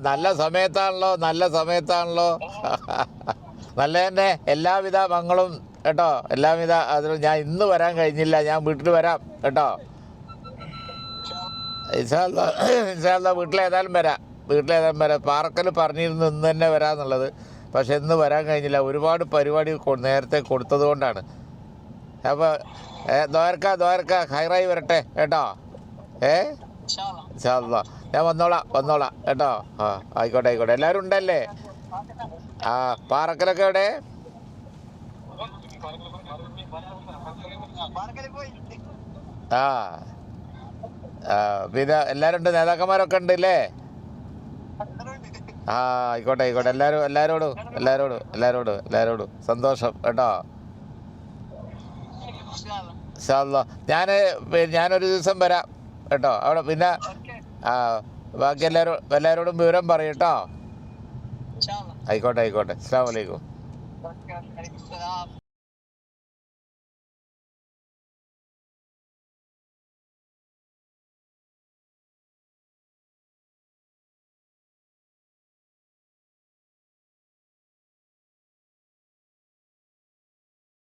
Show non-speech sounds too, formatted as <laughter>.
നല്ല സമയത്താണല്ലോ നല്ല സമയത്താണല്ലോ. <laughs> നല്ല തന്നെ എല്ലാവിധ മങ്ങളും കേട്ടോ. എല്ലാവിധ അതിൽ ഞാൻ ഇന്ന് വരാൻ കഴിഞ്ഞില്ല. ഞാൻ വീട്ടിൽ വരാം കേട്ടോ. ഇൻഷാല്ല വീട്ടിലേതായാലും വരാം. വീട്ടിലേതായാലും വരാം. പാർക്കിൽ പറഞ്ഞിരുന്നു ഇന്ന് തന്നെ വരാമെന്നുള്ളത് പക്ഷെ ഇന്ന് വരാൻ കഴിഞ്ഞില്ല. ഒരുപാട് പരിപാടി നേരത്തെ കൊടുത്തത് കൊണ്ടാണ്. അപ്പോൾ ദ്വാരക്ക ദ്വാരക്ക ഹൈറായി വരട്ടെ കേട്ടോ. ഏ? ഞാൻ വന്നോളാം വന്നോളാം. കേട്ടോ? ആ ആയിക്കോട്ടെ ആയിക്കോട്ടെ. എല്ലാവരും ഉണ്ടല്ലേ? ആ പാറക്കലൊക്കെ എവിടെ? ആ പിന്നെ എല്ലാവരും ഉണ്ട്? നേതാക്കന്മാരൊക്കെ ഉണ്ട് ഇല്ലേ? ആ ആയിക്കോട്ടെ ആയിക്കോട്ടെ. എല്ലാവരും എല്ലാവരോടും എല്ലാവരോടും എല്ലാവരോടും എല്ലാവരോടും സന്തോഷം കേട്ടോ? ഞാൻ ഞാനൊരു ദിവസം വരാം. കേട്ടോ? അവിടെ പിന്നെ ആ ബാക്കി എല്ലാവരും എല്ലാവരോടും വിവരം പറയും കേട്ടോ. ആയിക്കോട്ടെ ആയിക്കോട്ടെ. അസ്സാം വലൈക്കും.